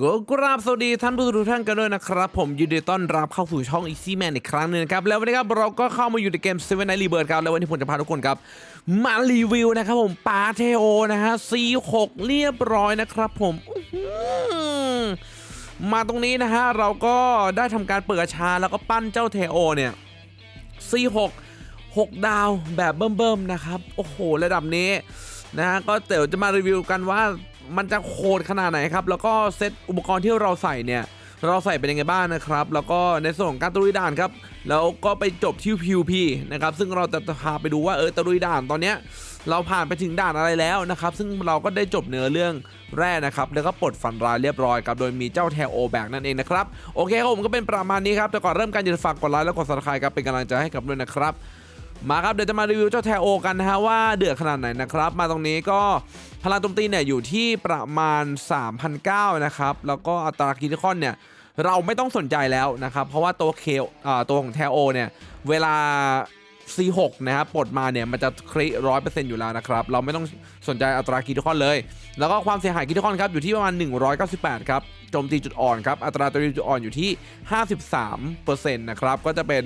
ก็กราบสวัสดีท่านผู้ชมทุกท่านกันด้วยนะครับ ผมยินดีต้อนรับเข้าสู่ช่อง Easy Man อีกครั้งหนึงนะครับแล้ววันนี้ครับเราก็เข้ามาอยู่ในเกม Seven Night Rebirth ครับแล้ววันนี้ผมจะพาทุกคนครับ มารีวิวนะครับผมปาเทโอนะฮะ C6 เรียบร้อยนะครับผมมาตรงนี้นะฮะเราก็ได้ทำการเปิดกระชาแล้วก็ปั้นเจ้าเทโอเนี่ย C6 6 ดาวแบบเบิ่มๆนะครับ โอ้โห ระดับนี้นะฮะก็เดี๋ยวจะมารีวิวกันว่า มันจะโคตรขนาดไหนครับ แล้วก็เซตอุปกรณ์ที่เราใส่เนี่ย เราใส่เป็นยังไงบ้างนะครับ แล้วก็ในส่วนของการตะลุยด่านครับ แล้วก็ไปจบที่ PVP นะครับ ซึ่งเราจะพาไปดูว่าเออตะลุยด่านตอนเนี้ยเราผ่านไปถึงด่านอะไรแล้วนะครับ ซึ่งเราก็ได้จบเนื้อเรื่องแร่นะครับ แล้วก็ปลดฝันรายเรียบร้อยครับ โดยมีเจ้าแทโอแบกนั่นเองนะครับ โอเคครับผมก็เป็นประมาณนี้ครับ แต่ก่อนเริ่มการอย่าลืมฝากกดไลค์และกด subscribe ครับ เป็นกำลังใจให้กับด้วยนะครับ มาครับ เดี๋ยวจะมารีวิวเจ้าแทโอกันนะฮะว่าเดือดขนาดไหนนะครับ มาตรงนี้ก็ พลังโจมตีเนี่ยอยู่ที่ประมาณ 3,009นะครับ แล้วก็อัตราคิทิคอนเนี่ยเราไม่ต้องสนใจแล้วนะครับ เพราะว่าตัวเคอ่าตัวของแทโอเนี่ยเวลา C6 นะครับปลดมาเนี่ยมันจะคริร้อยเปอร์เซ็นต์อยู่แล้วนะครับ เราไม่ต้องสนใจอัตราคิทิคอนเลย แล้วก็ความเสียหายคิทิคอนครับอยู่ที่ประมาณ 198 ครับโจมตีจุดอ่อนครับ อัตราโจมตีจุดอ่อนอยู่ที่ 53%นะครับ ก็จะเป็น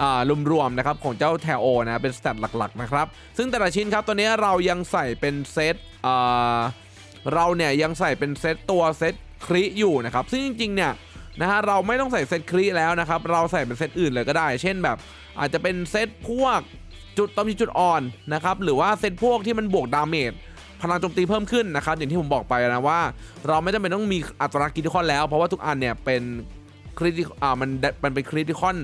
อ่ารวมๆนะครับของเจ้าแทโอนะเป็นสแตทหลักๆนะครับ ซึ่งแต่ละชิ้นครับตัวนี้เรายังใส่เป็นเซตอ่าเราเนี่ยยังใส่เป็นเซตตัวเซตคริอยู่นะครับ ซึ่งจริงๆเนี่ยนะฮะเราไม่ต้องใส่เซตคริแล้วนะครับ เราใส่เป็นเซตอื่นเลยก็ได้ เช่นแบบ อาจจะเป็นเซตพวกจุดต้อมจุดอ่อนนะครับหรือว่าเซตพวกที่มันบวกดาเมจพลังโจมตีเพิ่มขึ้นนะครับอย่างที่ผมบอกไปนะว่า เราไม่จำเป็นต้องมีอัตราคริติคอนแล้ว เพราะว่าทุกอันเนี่ยเป็นคริติอ่ามันมันเป็นคริติคอน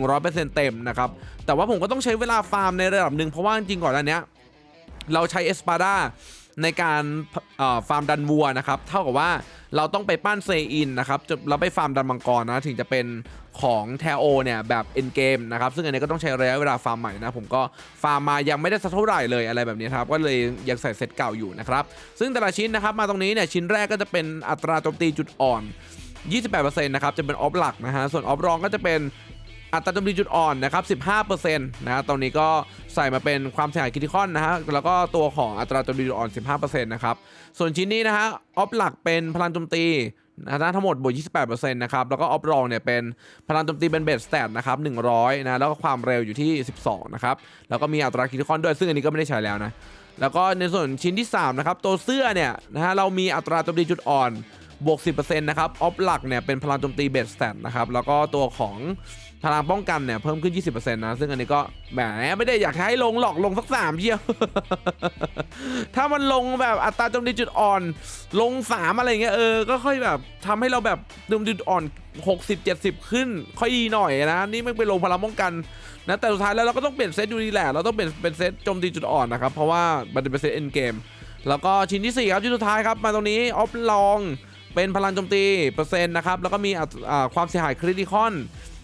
100%เต็มนะครับ แต่ว่าผมก็ต้องใช้เวลาฟาร์มในระดับหนึ่งเพราะว่าจริงๆก่อนอันเนี้ยเราใช้เอสปาดา ในการฟาร์มดันวัวนะครับเท่ากับว่าเราต้องไปปั้นเซอินนะครับจนเราไปฟาร์มดันมังกรนะถึงจะเป็นของแทโอเนี่ยแบบเอ็นเกมนะครับซึ่งอันนี้ก็ต้องใช้ระยะเวลาฟาร์มใหม่นะผมก็ฟาร์มมายังไม่ได้สักเท่าไหร่เลยอะไรแบบนี้ครับก็เลยยังใส่เซตเก่าอยู่นะครับซึ่งแต่ละชิ้นนะครับมาตรงนี้เนี่ยชิ้นแรกก็จะเป็นอัตราโจมตีจุดอ่อน 28%นะครับจะเป็นออฟหลักนะฮะส่วนออฟรองก็จะเป็น อัตราโจมตีจุดอ่อนนะครับ15%นะฮะตรงนี้ก็ใส่มาเป็นความเสียหายคริติคอนนะฮะแล้วก็ตัวของอัตราโจมตีจุดอ่อน 15%นะครับส่วนชิ้นนี้นะฮะออฟหลักเป็นพลังโจมตีนะทั้งหมดบวก28%นะครับ แล้วก็ออฟรองเนี่ยเป็นพลังโจมตีเป็นเบสสแตทนะครับ100นะ แล้วก็ความเร็วอยู่ที่ 12 นะครับ แล้วก็มีอัตราคริติคอนด้วย ซึ่งอันนี้ก็ไม่ได้ใช้แล้วนะ แล้วก็ในส่วนชิ้นที่ 3 นะครับ ตัวเสื้อเนี่ยนะฮะ เรามีอัตราโจมตีจุดอ่อนบวก 10%นะครับ ออฟหลักเนี่ยเป็นพลังโจมตีเบสสแตทนะครับ แล้วก็ตัวของ พลังป้องกันเนี่ยเพิ่มขึ้น 20%นะ ซึ่งอันนี้ก็แหมไม่ได้อยากให้ลงหรอกลงสักสามเชียว ถ้ามันลงแบบอัตราโจมตีจุดอ่อน ลงสามอะไรเงี้ยเออ ก็ค่อยแบบทำให้เราแบบโจมตีจุดอ่อน 60 70 ขึ้น ค่อยดีหน่อยนะ นี่ไม่ไปลงพลังป้องกันนะ แต่สุดท้ายแล้วเราก็ต้องเปลี่ยนเซตอยู่ดีแหละ เราต้องเปลี่ยนเป็นเซตโจมตีจุดอ่อนนะครับ เพราะว่ามันเป็นเซตเอ็นเกม แล้วก็ชิ้นที่4ครับชิ้นสุดท้ายครับ มาตรงนี้ออฟลอง เป็นพลังโจมตีเปอร์เซ็นต์นะครับ แล้วก็มีความเสียหายคริติคอน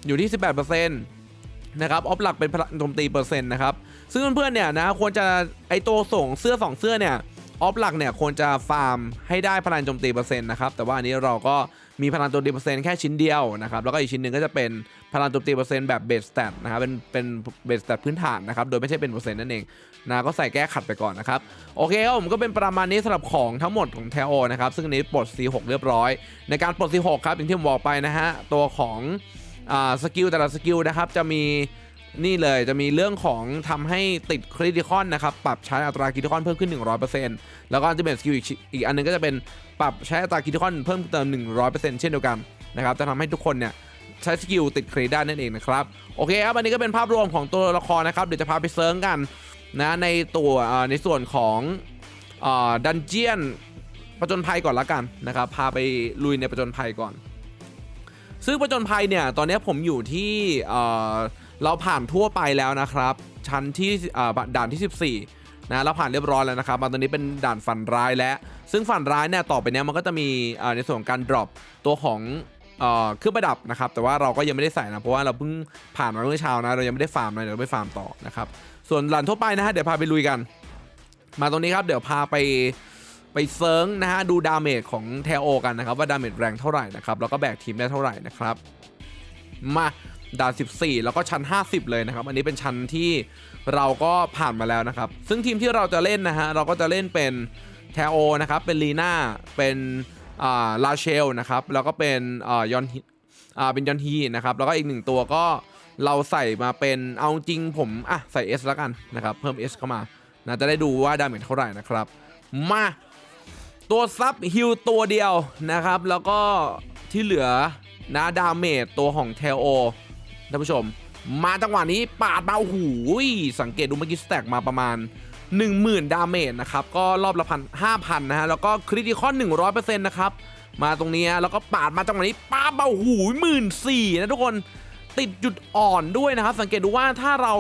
อยู่ที่ 18%นะครับออฟหลักเป็นพลังโจมตีเปอร์เซ็นต์นะครับซึ่งเพื่อนๆเนี่ยนะควรจะไอตัวส่งเสื้อ 2 เสื้อเนี่ยออฟหลักเนี่ยควรจะฟาร์มให้ได้พลังโจมตีเปอร์เซ็นต์นะครับแต่ว่าอันนี้เราก็มีพลังโจมตีเปอร์เซ็นต์แค่ชิ้นเดียวนะครับแล้วก็อีกชิ้นหนึ่งก็จะเป็นพลังโจมตีเปอร์เซ็นต์แบบเบสสแตทนะครับเป็นเป็นเบสสแตทพื้นฐานนะครับโดยไม่ใช่เป็นเปอร์เซ็นต์นั่นเองนะก็ใส่แก้ขัดไปก่อนนะครับโอเคครับผมก็เป็นประมาณนี้สำหรับของทั้งหมดของแทโอนะครับซึ่งอันนี้ปลด C6 เรียบร้อย ในการปลด C6 ครับอย่างที่ผมบอกไปนะฮะตัวของ สกิลแต่ละสกิลนะครับจะมีนี่เลยจะมีเรื่องของทำให้ติดคริติคอนนะครับ ปรับใช้อัตราคริติคอนเพิ่มขึ้น 100%แล้วก็จะเป็นสกิลอีกอีกอันหนึงก็จะเป็นปรับใช้อัตราคริติคอนเพิ่มเติม 100%เช่นเดียวกันนะครับจะทำให้ทุกคนเนี่ยใช้สกิลติดเครดได้นั่นเองนะครับ โอเคครับ อันนี้ก็เป็นภาพรวมของตัวละครนะครับ เดี๋ยวจะพาไปเซิร์งกันนะในตัวในส่วนของดันเจียนประจนภัยก่อนละกันนะครับ พาไปลุยในประจนภัยก่อน ซึ่งประจนภัยเนี่ยตอนนี้ผมอยู่ที่เอ่อเราผ่านทั่วไปแล้วนะครับ ชั้นที่อ่าด่านที่ 14นะเราผ่านเรียบร้อยแล้วนะครับมาตอนนี้เป็นด่านฝันร้ายแล้ว ซึ่งฝันร้ายเนี่ยต่อไปเนี้ยมันก็จะมีอ่าในส่วนของการ drop ตัวของเอ่อครื่องประดับนะครับ แต่ว่าเราก็ยังไม่ได้ใส่นะเพราะว่าเราเพิ่งผ่านมาเมื่อเช้านะเรายังไม่ได้ฟาร์มนะเดี๋ยวเราไปฟาร์มต่อนะครับส่วนด่านทั่วไปนะฮะเดี๋ยวพาไปลุยกัน มาตรงนี้ครับเดี๋ยวพาไป ไปเซิร์งนะฮะดูดาเมจของเทโอกันนะครับว่าดาเมจแรงเท่าไหร่นะครับแล้วก็แบกทีมได้เท่าไหร่นะครับ มาด่าน14 แล้วก็ชั้น 50 เลยนะครับ อันนี้เป็นชั้นที่เราก็ผ่านมาแล้วนะครับ ซึ่งทีมที่เราจะเล่นนะฮะเราก็จะเล่นเป็นแทโอนะครับเป็นลีน่าเป็นอ่าลาเชลนะครับแล้วก็เป็นอ่ายอนฮิอ่าเป็นยอนฮีนะครับแล้วก็อีกหนึ่งตัวก็เราใส่มาเป็นเอาจริงผมอะใส่ S แล้วกันนะครับเพิ่ม S เข้ามานะจะได้ดูว่าดาเมจเท่าไหร่นะครับ มา ตัวซับฮิลตัวเดียวนะครับ แล้วก็ที่เหลือนะดาเมจตัวของเทโอท่านผู้ชม มาจังหวะนี้ปาดมาโอ้โหสังเกตดูเมื่อกี้สแต็กมาประมาณ 10,000 ดาเมจนะครับ ก็รอบละพันห้าพันนะฮะ แล้วก็คริติคอน100%นะครับ มาตรงนี้แล้วก็ปาดมาจังหวะนี้ป้าบาโอ้โหมื่นสี่นะทุกคนติดจุดอ่อนด้วยนะครับ สังเกตดูว่าถ้าเรา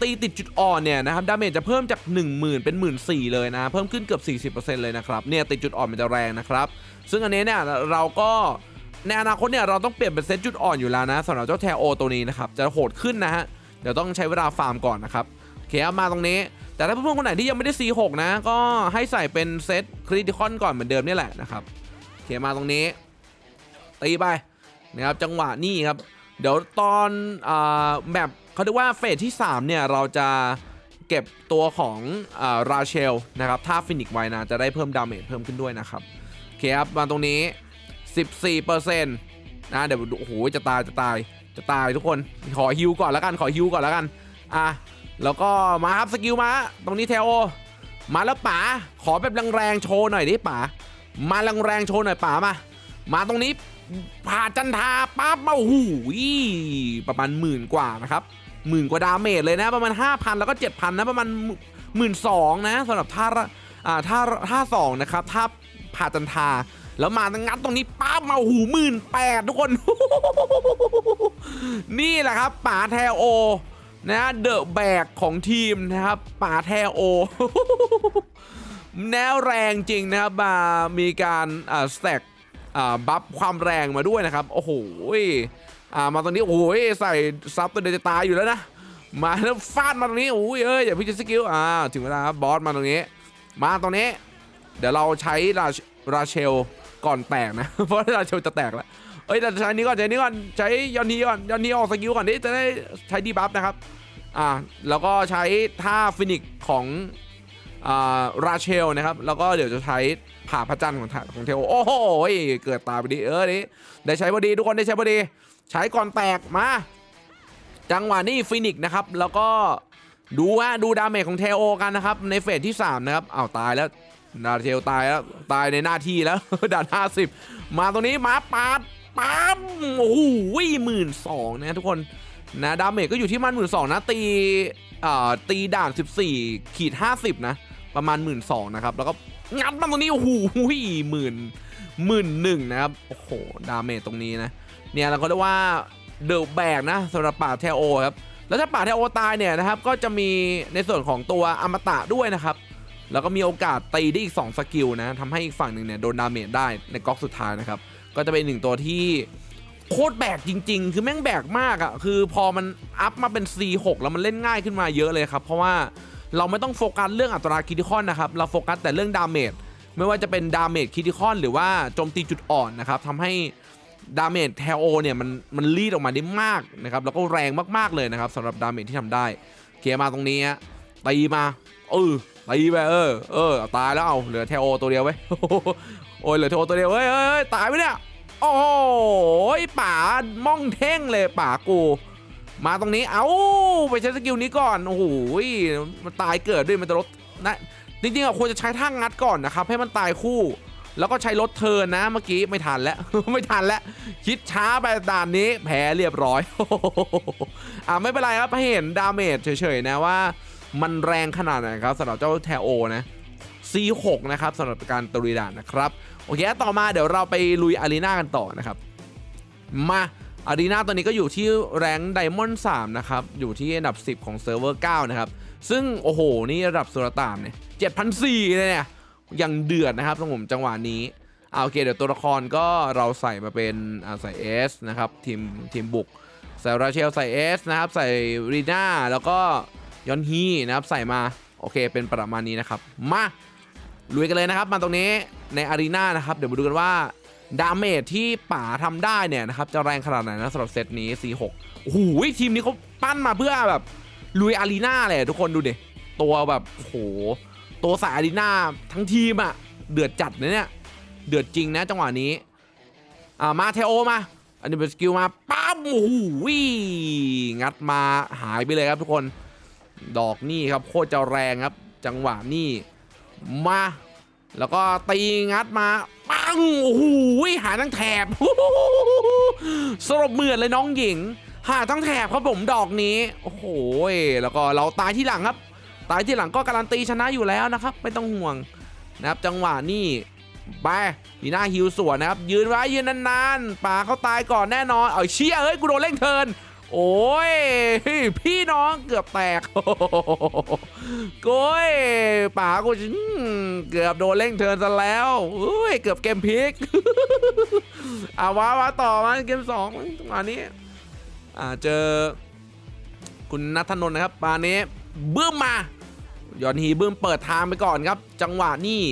ตีติดจุดอ่อนเนี่ยนะครับดาเมจจะเพิ่มจาก 10,000 เป็น 1 4ื่นเลยนะเพิ่มขึ้นเกือบ 40%เลยนะครับเนี่ยติดจุดอ่อนมันจะแรงนะครับซึ่งอันนี้เนี่ยเราก็ในอนาคตเนี่ยเราต้องเปลี่ยนเป็นเซตจุดอ่อนอยู่แล้วนะสำหรับเจ้าแทโอตัวนี้นะครับจะโหดขึ้นนะฮะเดี๋ยวต้องใช้เวลาฟาร์มก่อนนะครับโอเคครับมาตรงนี้ แต่ถ้าเพื่อนๆคนไหนที่ยังไม่ได้ C6 นะ ก็ให้ใส่เป็นเซตคริติคอนก่อนเหมือนเดิมนี่แหละนะครับโอเคมาตรงนี้ตีไปนะครับจังหวะนี้ครับเดี๋ยวตอนอแบบ เขาเรียกว่าเฟสที่ 3 เนี่ย เราจะเก็บตัวของราเชลนะครับถ้าฟินิกไวนะจะได้เพิ่มดาเมจเพิ่มขึ้นด้วยนะครับโอเคครับมาตรงนี้ 14%นะเดี๋ยวโอ้โหจะตายจะตายจะตายทุกคนขอฮิวก่อนแล้วกันขอฮิวก่อนแล้วกันอะแล้วก็มาครับสกิลมา ตรงนี้เทโอมาแล้วป๋าขอแบบแรงๆโชว์หน่อยดิป๋ามาแรงๆโชว์หน่อยป๋ามา มาตรงนี้ผ่าจันทาปั๊บมาโอ้โหประมาณหมื่นกว่านะครับ หมื่นกว่าดาเมจเลยนะประมาณ 5,000 แล้วก็ 7,000 นะประมาณหมื่นสองนะสำหรับท่าอ่าท่าท่าสองนะครับท่าผ่าจันทาแล้วมางัดตรงนี้ปั๊บมาหูหมื่นแปดทุกคน นี่แหละครับป๋าแทโอนะเดอะแบกของทีมนะครับป๋าแทโอแนวแรงจริงนะครับมามีการอ่าสแต็กอ่าบัฟความแรงมาด้วยนะครับ โอ้โห อ่ามาตรงนี้โอ้โหใส่ซับตัวเดียวจะตายอยู่แล้วนะมาแล้วฟาดมาตรงนี้โอ้ยเอ้ยอย่าพิจิตสกิลอ่าถึงเวลาครับบอสมาตรงนี้ มาตรงนี้ เดี๋ยวเราใช้ราราเชลก่อนแตกนะ เพราะราเชลจะแตกแล้วเอ้ยแต่ใช้นี้ก่อนใช้นี้ก่อนใช้ยอนทีก่อนยอนทีออกสกิลก่อนดิจะได้ใช้ดีบัฟนะครับอ่าแล้วก็ใช้ท่าฟินิกของอ่าราเชลนะครับ แล้วก็เดี๋ยวจะใช้ผ่าพระจันทร์ของของเทโอโอ้โหเกิดตายไปดิเออดิได้ใช้พอดีทุกคนได้ใช้พอดี ใช้ก่อนแตกมา จังหวะนี้ฟินิกนะครับ แล้วก็ดูว่าดูดาเมจของเทโอกันนะครับ ในเฟสที่ 3 นะครับอ้าวตายแล้วดาเทลตายแล้ว ตายในหน้าที่แล้วด่าน50มาตรงนี้มาปาดปั๊มโอ้โหหมื่นสองนะทุกคนนะดาเมจก็อยู่ที่มันหมื่นสองนะตีอ่าตีด่าน 14ขีด50 นะ ประมาณหมื่นสองนะครับ แล้วก็ งัดมันตรงนี้โอ้โหหมื่นหมื่นหนึ่งนะครับ โอ้โห ดาเมจตรงนี้นะ เนี่ยเราก็เรียกว่าเดอะแบกนะสำหรับป่าเทโอครับ แล้วถ้าป่าเทโอตายเนี่ยนะครับ ก็จะมีในส่วนของตัวอมตะด้วยนะครับ แล้วก็มีโอกาสตีได้อีก 2 สกิลนะทำให้อีกฝั่งหนึ่งเนี่ยโดนดาเมจได้ในก๊อกสุดท้ายนะครับ ก็จะเป็นหนึ่งตัวที่โคตรแบกจริง ๆ คือแม่งแบกมากอะ่ะ คือพอมันอัพมาเป็น C6 แล้วมันเล่นง่ายขึ้นมาเยอะเลยครับ เพราะว่า เราไม่ต้องโฟกัสเรื่องอัตราคิดิคอนนะครับ เราโฟกัสแต่เรื่องดาเมจไม่ว่าจะเป็นดาเมจคิดิคอนหรือว่าโจมตีจุดอ่อนนะครับทำให้ดาเมจเทโอเนี่ยมันมันรีดออกมาได้มากนะครับแล้วก็แรงมากๆเลยนะครับสำหรับดาเมจที่ทำได้เคลียร์มาตรงนี้ฮะตีมาเออตีไปเออเออตายแล้วเอาเหลือเทโอตัวเดียวไว้โอ้ยเหลือเทโอตัวเดียวเฮ้ยเฮ้ยตายไปเนี่ยโอ้โหป่าม่องเท่งเลยป่ากู มาตรงนี้เอ้าไปใช้สกิลนี้ก่อนโอ้โหมันตายเกิดด้วยมันจะลดนะจริงๆอะควรจะใช้ท่างงัดก่อนนะครับ ให้มันตายคู่ แล้วก็ใช้รถเทินนะเมื่อกี้ไม่ทันแล้ว ไม่ทันแล้ว คิดช้าไปด่านนี้แพ้เรียบร้อยอ่าไม่เป็นไรครับเห็นดาเมจเฉยๆนะว่า มันแรงขนาดไหนครับสำหรับเจ้าแทโอนะ C6 นะครับสำหรับการตรุยด่านนะครับ โอเค ต่อมาเดี๋ยวเราไปลุยอารีนากันต่อนะครับ มา อารีนาตอนนี้ก็อยู่ที่แรงไดมอนด์3นะครับ อยู่ที่อันดับ 10 ของเซิร์ฟเวอร์9นะครับ ซึ่ง โอ้โห นี่ระดับสุรตามเนี่ย7,400เลยเนี่ยยังเดือดนะครับสำหรับผมจังหวะนี้เอาโอเค เดี๋ยวตัวละครก็เราใส่มาเป็นอ่าใส่ S นะครับ ทีมทีมบุก ใส่ราเชลใส่ S นะครับ ใส่รีน่าแล้วก็ยอนฮีนะครับ ใส่มา โอเค เป็นประมาณนี้นะครับ มาลุยกันเลยนะครับ มาตรงนี้ในอารีนานะครับ เดี๋ยวมาดูกันว่า ดาเมจที่ป๋าทำได้เนี่ยนะครับ จะแรงขนาดไหนนะสำหรับเซตนี้ C6 โอ้โหทีมนี้เขาปั้นมาเพื่อแบบลุยอารีนาเลยทุกคนดูดิ ตัวแบบโห ตัวสายอารีนาทั้งทีมอะเดือดจัดเลยเนี่ย เดือดจริงนะจังหวะนี้ อ่ามาเทโอมา อันนี้เป็นสกิลมาปั๊มโอ้โหงัดมาหายไปเลยครับทุกคน ดอกนี่ครับโคตรจะแรงครับ จังหวะนี่มา แล้วก็ตีงัดมาปังโอ้โหหาทั้งแถบสรบเหมือนเลยน้องหญิง หาทั้งแถบครับผมดอกนี้โอ้โหแล้วก็เราตายที่หลังครับ ตายที่หลังก็การันตีชนะอยู่แล้วนะครับ ไม่ต้องห่วงนะครับจังหวะนี่ไปดีหน้าฮิวสวนนะครับ ยืนไว้ยืนนานๆป่าเขาตายก่อนแน่นอน เอาเชี่ยเฮ้ยกูโดนเร่งเทิน โอ้ย พี่น้องเกือบแตกโก้ยป่ากูเกือบโดนเร่งเทินซะแล้วอุ้ยเกือบเกมพลิกเอาว้าว้าต่อมาเกมสองจัวนี้อ่าเจอ คุณนัทนนท์นะครับปานี้บึ้มมายอนฮีบึ้มเปิดทางไปก่อนครับ จังหวะนี้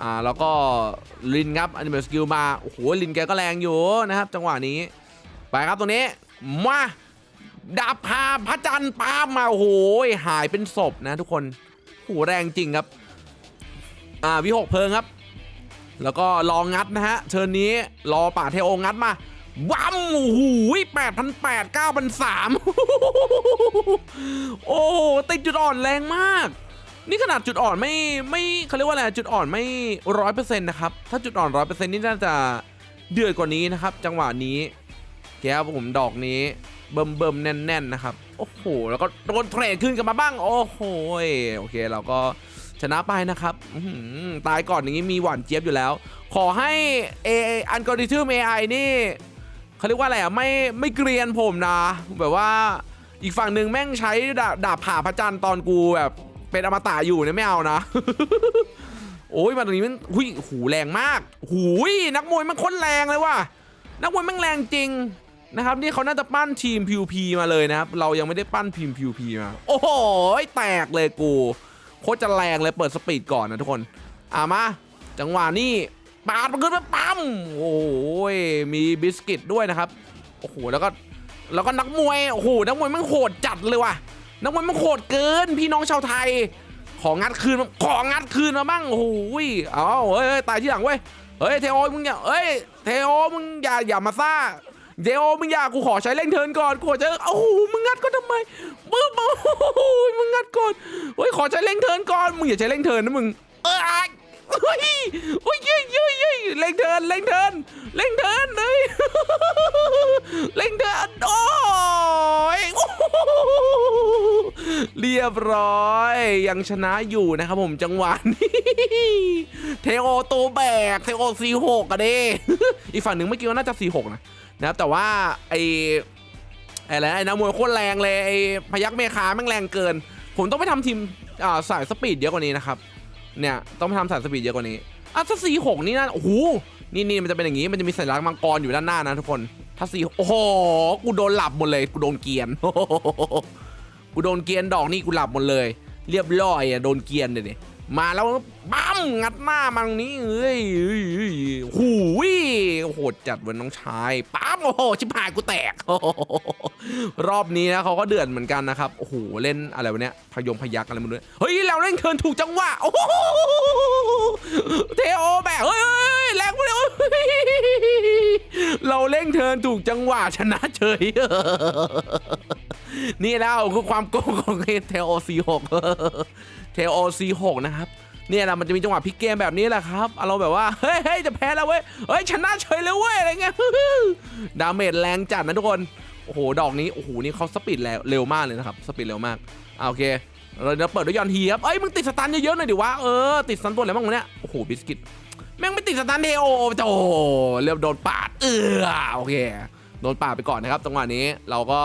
อ่าแล้วก็ลินครับอันนี้เป็นสกิลมาโอ้โหลินแกก็แรงอยู่นะครับ จังหวะนี้ไปครับตรงนี้ มาดาบพาพระจันทร์ปามาโอ้โหายเป็นศพนะทุกคนโหแรงจริงครับ อ่าวิหกเพลิงครับ แล้วก็รองงัดนะฮะเชิญนี้รอป่าเทโองัดมาวัมโอ้โหแปดพันแปดเก้าพันสามโอ้ติดจุดอ่อนแรงมาก นี่ขนาดจุดอ่อนไม่ไม่เขาเรียกว่าอะไรจุดอ่อนไม่ร้อยเปอร์เซ็นต์นะครับ ถ้าจุดอ่อนร้อยเปอร์เซ็นต์นี่น่าจะเดือดกว่านี้นะครับ จังหวะนี้ แกครับผมดอกนี้เบิ่มเบิ่มแน่นๆนะครับ โอ้โห แล้วก็โดนเทรดขึ้นกันมาบ้าง โอ้โห โอเค เราก็ชนะไปนะครับตายก่อนอย่างนี้มีหวานเจี๊ยบอยู่แล้ว ขอให้เออันกอริทึม AI นี่เขาเรียกว่าอะไรอะไม่ไม่เกรียนผมนะ แบบว่าอีกฝั่งหนึ่งแม่งใช้ดาบดาบผ่าพระจันทร์ตอนกูแบบเป็นอมตะอยู่เนี่ยไม่เอานะ โอ้ยมาตรงนี้มันหุยหูแรงมาก หูยนักมวยมันคนแรงเลยว่ะนักมวยแม่งแรงจริง นะครับนี่เขาน่าจะปั้นทีม PVP มาเลยนะครับ เรายังไม่ได้ปั้นทีม PVP มา โอ้โหแตกเลยกูโคตรจะแรงเลยเปิดสปีดก่อนนะทุกคนอ่ามา จังหวะนี้ปาดมันขึ้นมาปั๊มโอ้ยมีบิสกิตด้วยนะครับโอ้โหแล้วก็แล้วก็นักมวยโอ้โหนักมวยมันโหดจัดเลยว่ะนักมวยมันโหดเกิน พี่น้องชาวไทย ของงัดคืนของงัดคืนมาบ้างโอ้โหยเอาเฮ้ยเฮ้ยตายที่หลังเว้ยเฮ้ยเทโอมึงอย่าเฮ้ยเทโอมึงอย่าอย่ามาซ่า เทโอมึงอยากกูขอใช้เร่งเทินก่อนกูขอใช้โอ้โหมึงงัดก็ทำไมมึงโอ้โหมึงงัดก่อนเฮ้ยขอใช้เร่งเทินก่อนมึงอย่าใช้เร่งเทินนะมึงเออไอ้เฮ้ยโอ้ยเย้ยเย้ยเย้ยเร่งเทินเร่งเทินเร่งเทินเลยเร่งเทินโอ้ยโอ้โหเรียบร้อย ยังชนะอยู่นะครับผมจังหวะนี้เทโอตัวแบกเทโอซีหกอะเด้อีกฝั่งหนึ่งเมื่อกี้ว่าน่าจะซีหกนะ นะครับแต่ว่าไอไอ้อะไรไอ้นักมวยโคตรแรงเลยไอ้พยักเมคาแม่งแรงเกิน ผมต้องไปทำทีมอ่าสายสปีดเยอะกว่านี้นะครับเนี่ยต้องไปทำสายสปีดเยอะกว่านี้อะถ้าซีหกนี่นะโอ้โหนี่นี่มันจะเป็นอย่างนี้มันจะมีสัญลักษณ์มังกรอยู่ด้านหน้านะทุกคนถ้าซีโอ้โหกูโดนหลับหมดเลยกูโดนเกียนกูโดนเกียนดอกนี่กูหลับหมดเลย เรียบร้อยอะโดนเกียนเลยดิ มาแล้วปั๊มงัดหน้ามาตรงนี้เอ้ยหูยโหดจัดเวันน้องชายปั๊มโอ้โหชิบหายกูแตก รอบนี้นะเขาก็เดือดเหมือนกันนะครับโอ้โหเล่นอะไรวะเนี้ยพยงพยักอะไรมันด้วยเฮ้ยเราเล่นเทินถูกจังหวะโอ้โหเทโอแบกเฮ้ยแรงไปเลยเราเล่นเทินถูกจังหวะชนะเฉย นี่แล้วคือความโกงของเทโอซีหกเทโอซีหกนะครับเนี่ยนะมันจะมีจังหวะพลิกเกมแบบนี้แหละครับอารมณ์แบบว่าเฮ้ยจะแพ้แล้วเว้ยเฮ้ยชนะเฉยเลยเว้ยอะไรเงี้ยดาเมจแรงจัดนะทุกคนโอ้โหดอกนี้โอ้โหนี่เขาสปีดเร็วเร็วมากเลยนะครับสปีดเร็วมากโอเคเราจะเปิดด้วยยอนฮีครับเอ้ยมึงติดสตันเยอะๆหน่อยดิวะเออติดสตันตัวอะไรบ้างวะเนี่ยโอ้โหบิสกิตแม่งไม่ติดสตันเทโอโอ้เรียบโดนปาดเออโอเคโดนปาดไปก่อนนะครับจังหวะนี้เราก็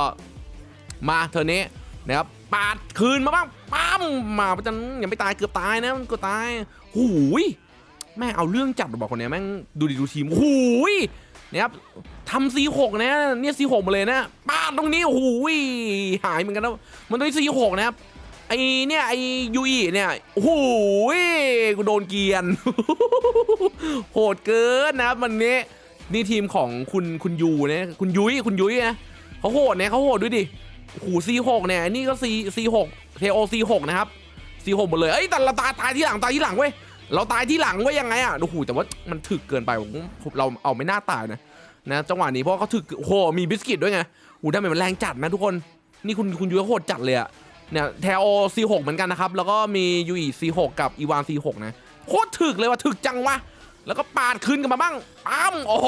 มาเธอนี้นะครับปาดคืนมาบ้างปั๊มมาประจันยังไม่ตายเกือบตายนะมันกือบตายหูยแม่เอาเรื่องจัดบอกคนนี้แม่งดูดิดูทีมหูยนะครับทำซีหกนะเนี่ยซีหกมาเลยนะปาดตรงนี้หูยหายเหมือนกันนะมันต้องซีหกนะครับไอเนี่ยไอยูอีเนี่ยหูยกูโดนเกียนโหดเกินนะครับมันนี้นี่ทีมของคุณคุณยูนะคุณยุ้ยคุณยุ้ยนะเขาโหดเนี่ยเขาโหดด้วยดิ โอ้โหซีหกเนี่ยอันนี่ก็ซีซีหกเทโอซีหกนะครับซีหกหมดเลยเอ้ยแต่ละตายตายที่หลังตายที่หลังเว้ยเราตายที่หลังไว้ยยังไงอะโอ้โหแต่ว่ามันถึกเกินไปผมเราเอาไม่น่าตายนะนะจังหวะนี้เพราะเขาถึกโอ้โหมีบิสกิตด้วยไงโอ้โหดาเมมันแรงจัดนะทุกคนนี่คุณคุณยูโคตรจัดเลยอะเนี่ยแทโอ C6 เหมือนกันนะครับแล้วก็มียูอี C6 กับอีวาน C6 นะโคตรถึกเลยว่ะถึกจังวะแล้วก็ปาดขึ้นกันมาบ้างปั๊มโอ้โห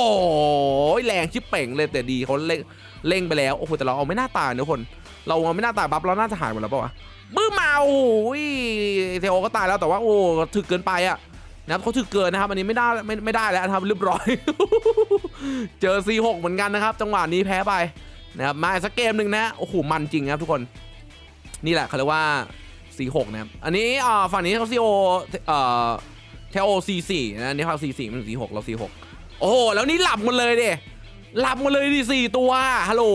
แรงชิบเป่งเลยแต่ดีเขาเล่ง เล่งไปแล้วโอ้โหแต่เราเอาไม่น่าตายนะทุกคน เราเอาไม่น่าตายบัฟเราน่าจะหายหมดแล้วป่าวะบื้อมาโอ้โหเทโอก็ตายแล้วแต่ว่าโอ้ถึกเกินไปอะนะครับเขาถึกเกินนะครับอันนี้ไม่ได้ไม่ไม่ได้แล้วนะครับเรียบร้อย เจอ C6 เหมือนกันนะครับ จังหวะนี้แพ้ไปนะครับมาอีกสักเกมหนึ่งนะโอ้โหมันจริงครับทุกคน นี่แหละเขาเรียกว่า C6 นะครับอันนี้อ่าฝั่งนี้เขา CO เอ่อเทโอ C4 นะอันนี่เขา C4 มัน C6 เรา C6 โอ้โหแล้วนี่หลับหมดเลยเดิ หลับหมดเลยดิสี่ตัวฮัลโหล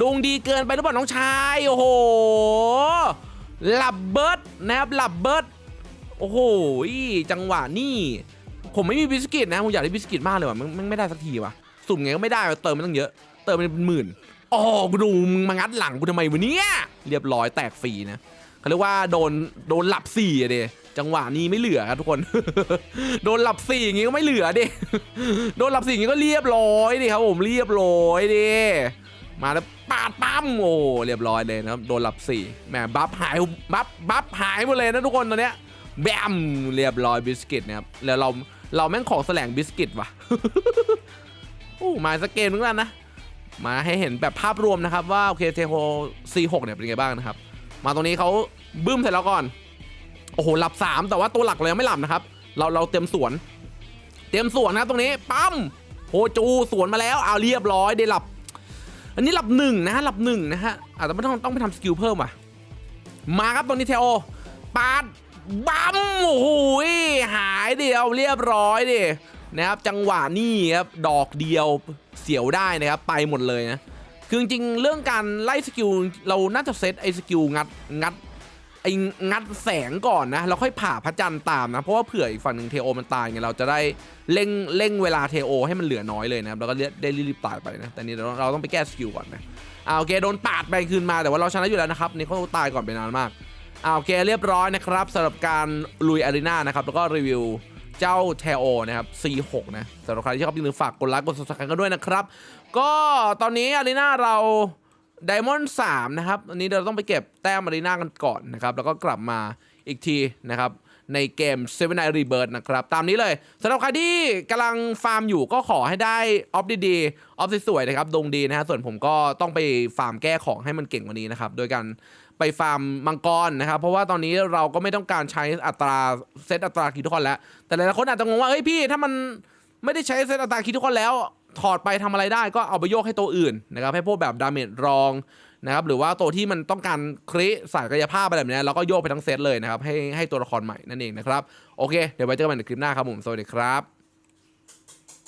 ดวงดีเกินไปหรือเปล่าน้องชายโอ้โหหลับเบิร์ดนะครับหลับเบิร์ดโอ้โหจังหวะนี่ผมไม่มีบิสกิตนะผมอยากได้บิสกิตมากเลยว่ะมันมันไม่ได้สักทีว่ะสุ่มไงก็ไม่ได้เติมมันตั้งเยอะ เติมมันเป็นหมื่นอ๋อกูดูมึงมางัดหลังกูทำไมวะเนี่ยเรียบร้อยแตกฟรีนะเขาเรียกว่าโดนโดนหลับสี่อะเด จังหวะนี้ไม่เหลือครับทุกคน โดนหลับสี่อย่างงี้ก็ไม่เหลือดิ โดนหลับสี่อย่างงี้ก็เรียบร้อยดิครับผมเรียบร้อยดิ มาแล้วปาดปั๊มโอ้เรียบร้อยเลยนะครับโดนหลับสี่แหมบัฟหายบัฟบัฟหายหมดเลยนะทุกคนตอนเนี้ยแบมเรียบร้อยบิสกิตนะครับแล้วเราเราแม่งของแสลงบิสกิตว่ะโอ้มาสักเกมนึงแล้วนะมาให้เห็นแบบภาพรวมนะครับว่าโอเคเทโฮ C6 เนี่ยเป็นไงบ้างนะครับ มาตรงนี้เขาบึ้มเสร็จแล้วก่อน โอ้โหหลับ 3 แต่ว่าตัวหลักเลยยังไม่หลับนะครับ เราเราเต็มสวน เต็มสวนนะครับตรงนี้ปั๊มโฮจูสวนมาแล้วเอาเรียบร้อยได้หลับ อันนี้หลับหนึ่งนะฮะหลับหนึ่งนะฮะอาจจะไม่ต้องต้องไปทำสกิลเพิ่มอะมาครับตรงนี้เทโอปาดบัมโอ้โหหายเดียวเรียบร้อยดินะครับ จังหวะนี่ครับดอกเดียวเสียวได้นะครับ ไปหมดเลยนะ คือจริงๆเรื่องการไล่สกิลเราน่าจะเซตไอ้สกิลงัดงัด ไอ้งัดแสงก่อนนะแล้วค่อยผ่าพระจันทร์ตามนะ เพราะว่าเผื่ออีกฝั่งหนึ่งเทโอมันตายไงเราจะได้เร่งเร่งเวลาเทโอให้มันเหลือน้อยเลยนะครับแล้วก็ได้รีบตายไปนะ แต่นี่เราเราต้องไปแก้สกิลก่อนนะอ่าโอเคโดนปาดไปคืนมาแต่ว่าเราชนะอยู่แล้วนะครับนี่เขาตายก่อนไปนานมากอ่าโอเคเรียบร้อยนะครับสำหรับการลุยอารีนานะครับแล้วก็รีวิวเจ้าเทโอนะครับ C6 นะสำหรับใครที่ชอบอย่าลืมฝากกดไลค์กด subscribe กันด้วยนะครับ ก็ตอนนี้อารีนาเรา ไดมอนด์3นะครับอันนี้เราต้องไปเก็บแต้มอารีนากันก่อนนะครับ แล้วก็กลับมาอีกทีนะครับ ในเกม Seven Night Rebirth นะครับ ตามนี้เลยสำหรับใครที่กำลังฟาร์มอยู่ก็ขอให้ได้ออฟดีๆออฟสวยๆนะครับ ดงดีนะฮะส่วนผมก็ต้องไปฟาร์มแก้ของให้มันเก่งกว่านี้นะครับ โดยการไปฟาร์มมังกรนะครับ เพราะว่าตอนนี้เราก็ไม่ต้องการใช้อัตราเซตอัตราคีย์ทุกคนแล้ว แต่หลายๆคนอาจจะงงว่าเฮ้ยพี่ถ้ามันไม่ได้ใช้เซตอัตราคีย์ทุกคนแล้ว ถอดไปทำอะไรได้ก็เอาไปโยกให้ตัวอื่นนะครับให้พวกแบบดาเมจรองนะครับหรือว่าตัวที่มันต้องการคริสายกายภาพอะไรแบบนี้เราก็โยกไปทั้งเซตเลยนะครับให้ให้ตัวละครใหม่นั่นเองนะครับโอเค เดี๋ยวไว้เจอกันใหม่ในคลิปหน้าครับผมสวัสดีครับ